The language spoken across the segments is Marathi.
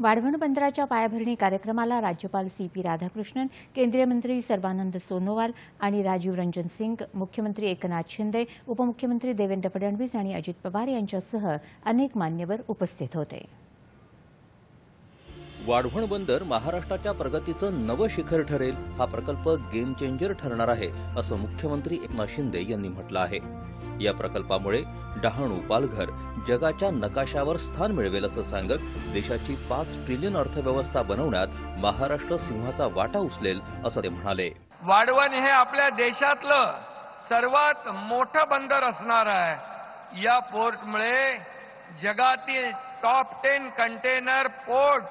वाढवण बंदराच्या पायाभरणी कार्यक्रमाला राज्यपाल सी पी राधाकृष्णन केंद्रीय मंत्री सर्वानंद सोनोवाल आणि राजीव रंजन सिंग मुख्यमंत्री एकनाथ शिंदे उपमुख्यमंत्री देवेंद्र फडणवीस आणि अजित पवार यांच्यासह अनेक मान्यवर उपस्थित होते. वाढवण बंदर महाराष्ट्राच्या प्रगतीचं नवं शिखर ठरेल हा प्रकल्प गेम चेंजर ठरणार आहे असं मुख्यमंत्री एकनाथ शिंदे यांनी म्हटलं आहे. या प्रकल्पामुळे डहाणू पालघर जगाच्या नकाशावर स्थान मिळवेल असं सांगत देशाची पाच ट्रिलियन अर्थव्यवस्था बनवण्यात महाराष्ट्र सिंहाचा वाटा उचलेल असं ते म्हणाले. वाढवण हे आपल्या देशातलं सर्वात मोठं बंदर असणार आहे. या पोर्टमुळे जगातील टॉप टेन कंटेनर पोर्ट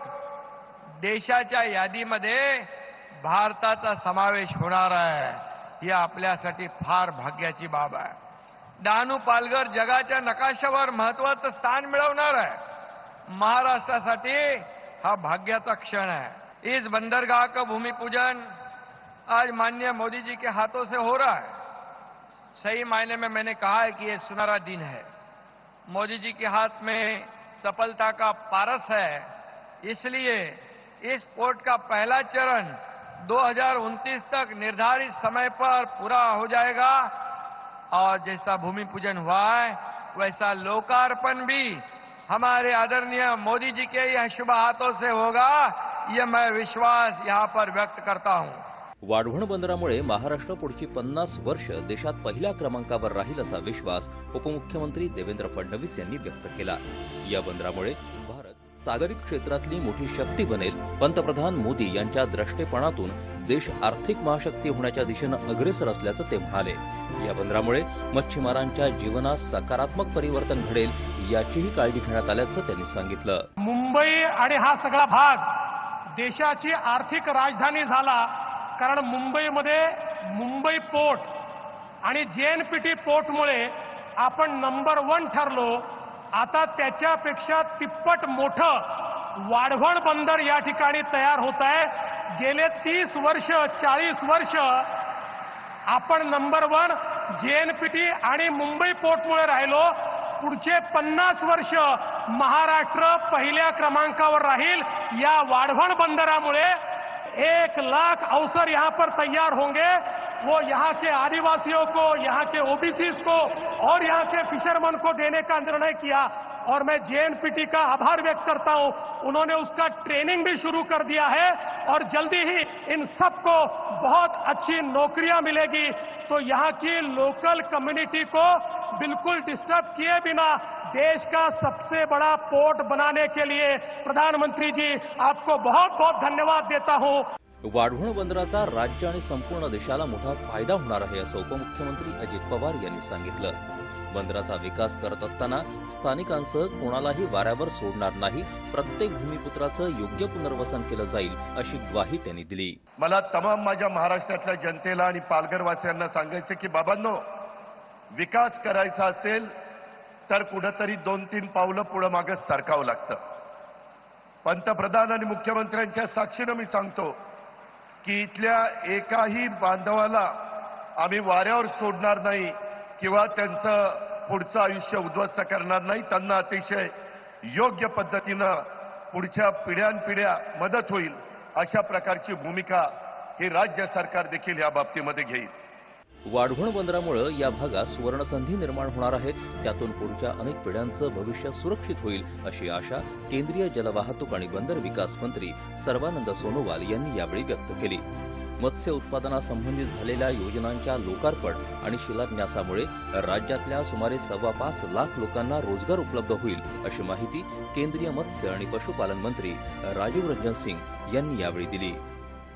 देशाच्या यादीमध्ये भारताचा समावेश होणार आहे. ही आपल्यासाठी फार भाग्याची बाब आहे. डहाणू पालघर जगाच्या नकाशावर महत्वाचं स्थान मिळवणार आहे. महाराष्ट्रासाठी हा भाग्याचा क्षण है इस बंदरगाह का भूमि पूजन आज माननीय मोदी जी के हाथों से हो रहा है. सही मायने में मैंने कहा है कि यह सुनहरा दिन है. मोदी जी के हाथ में सफलता का पारस है. इसलिए इस पोर्ट का पहला चरण 2029 तक निर्धारित समय पर पूरा हो जाएगा. और जैसा भूमि पूजन हुआ है वैसा लोकार्पण भी। हमारे आदरणीय मोदी जी के यह शुभ हाथों से होगा ये मैं विश्वास यहाँ पर व्यक्त करता हूँ। वाढवण बंदरामुळे महाराष्ट्र पुढची पन्नास वर्ष देशात पहिल्या क्रमांकावर राहील असा विश्वास उपमुख्यमंत्री देवेंद्र फडणवीस यांनी व्यक्त केला. या बंदरामुळे सागरी क्षेत्रातली मोठी शक्ती बनेल पंतप्रधान मोदी यांच्या द्रष्टेपणातून देश आर्थिक महाशक्ती होण्याच्या दिशेनं अग्रेसर असल्याचं ते म्हणाले. या बंदरामुळे मच्छीमारांच्या जीवनात सकारात्मक परिवर्तन घडेल याचीही काळजी घेण्यात आल्याचं त्यांनी सांगितलं. मुंबई आणि हा सगळा भाग देशाची आर्थिक राजधानी झाला कारण मुंबईमध्ये मुंबई पोर्ट आणि जेएनपीटी पोर्टमुळे आपण नंबर वन ठरलो आता त्याच्यापेक्षा तिप्पट मोठं वाढवण बंदर या ठिकाणी तयार होत आहे. गेले तीस वर्ष चाळीस वर्ष आपण नंबर वन जेएनपीटी आणि मुंबई पोर्टमुळे राहिलो. पुढचे पन्नास वर्ष महाराष्ट्र पहिल्या क्रमांकावर राहील. या वाढवण बंदरामुळे एक लाख अवसर यहां पर तयार होंगे. वो यहाँ के आदिवासियों को, यहाँ के ओबीसीज को और यहाँ के फिशरमैन को देने का निर्णय किया। और मैं जेएनपीटी का आभार व्यक्त करता हूँ। उन्होंने उसका ट्रेनिंग भी शुरू कर दिया है और जल्दी ही इन सबको बहुत अच्छी नौकरियाँ मिलेगी। तो यहाँ की लोकल कम्युनिटी को बिल्कुल डिस्टर्ब किए बिना देश का सबसे बड़ा पोर्ट बनाने के लिए प्रधानमंत्री जी, आपको बहुत बहुत धन्यवाद देता हूँ। वाढवण बंदराचा राज्य आणि संपूर्ण देशाला मोठा फायदा होणार आहे असं उपमुख्यमंत्री अजित पवार यांनी सांगितलं. बंदराचा विकास करत असताना स्थानिकांसह कोणालाही वाऱ्यावर सोडणार नाही प्रत्येक भूमिपुत्राचं योग्य पुनर्वसन केलं जाईल अशी ग्वाही त्यांनी दिली. मला तमाम माझ्या महाराष्ट्रातल्या जनतेला आणि पालघरवासियांना सांगायचं की बाबांनो विकास करायचा असेल तर कुठंतरी दोन तीन पावलं पुढं मागं सरकावं लागतं. पंतप्रधान आणि मुख्यमंत्र्यांच्या साक्षीनं मी सांगतो की इथल्या एकाही बांधवाला आम्ही वाऱ्यावर सोडणार नाही किंवा त्यांचं पुढचं आयुष्य उद्ध्वस्त करणार नाही त्यांना अतिशय योग्य पद्धतीनं पुढच्या पिढ्यानपिढ्या मदत होईल अशा प्रकारची भूमिका हे राज्य सरकार देखील या बाबतीमध्ये घेईल. वाढवण बंदरामुळे या भागात सुवर्णसंधी निर्माण होणार आहेत त्यातून पुढच्या अनेक पिढ्यांचं भविष्य सुरक्षित होईल अशी आशा केंद्रीय जलवाहतूक आणि बंदर विकास मंत्री सर्वानंद सोनोवाल यांनी यावेळी व्यक्त केली. मत्स्य उत्पादनासंबंधित झालेल्या योजनांच्या लोकार्पण आणि शिलान्यासामुळे राज्यातल्या सुमारे सव्वा पाच लाख लोकांना रोजगार उपलब्ध होईल अशी माहिती केंद्रीय मत्स्य आणि पशुपालन मंत्री राजीव रंजन सिंग यांनी यावेळी दिली.